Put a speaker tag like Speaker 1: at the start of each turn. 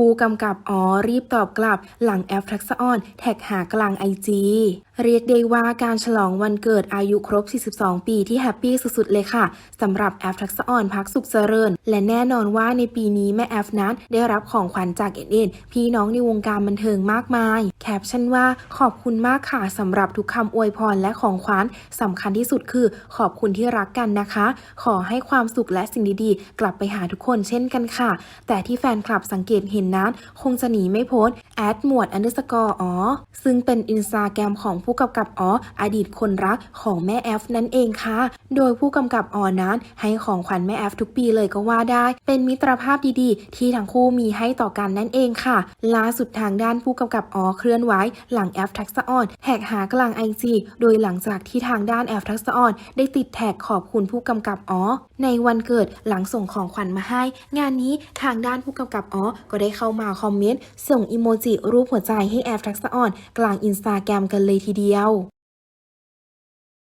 Speaker 1: ผู้กำกับอ๋อรีบตอบกลับ หลังแอปทักษออนแท็กหากลางไอจีเรียกได้ว่าการฉลองวันเกิดอายุครบ 42 ปีที่แฮปปี้สุดๆ เลยค่ะสำหรับแอปทักษออนพักสุขเจริญ และแน่นอนว่าในปีนี้แม่แอฟนั้นได้รับของขวัญจากเอ็นเอ็นพี่น้องในวงการบันเทิงมากมาย แคปชั่นว่าขอบคุณมากค่ะสำหรับทุกคำอวยพรและของขวัญสำคัญที่สุดคือขอบคุณที่รักกันนะคะ ขอให้ความสุขและสิ่งดีๆ กลับไปหาทุกคนเช่นกันค่ะ แต่ที่แฟนคลับสังเกตเห็นนั้น คงจะหนีไม่พ้นแอดหมวดอันเดอร์สกอร์อ๋อซึ่งเป็นอินสตาแกรมของผู้กำกับอ๋ออดีตคนรักของแม่แอฟนั่นเองค่ะ โดยผู้กำกับอ๋อนั้นให้ของขวัญแม่แอฟทุกปีเลยก็ว่าได้ เป็นมิตรภาพดีๆ ที่ทั้งคู่มีให้ต่อกันนั่นเองค่ะ ล่าสุดทางด้านผู้กำกับอ๋อเคลื่อนไหวหลังแอฟทักษะออนแหกหากลางไอจีโดยหลังจากที่ทางด้านแอฟทักษะออนได้ติดแท็กขอบคุณผู้กำกับอ๋อในวันเกิดหลังส่งของขวัญมาให้ งานนี้ทางด้านผู้กำกับอ๋อก็ได้ได้เข้ามาคอมเมนต์ ส่งอิโมจิรูปหัวใจให้แอฟทักษะออน กลางอินสตาแกรมกันเลยทีเดียว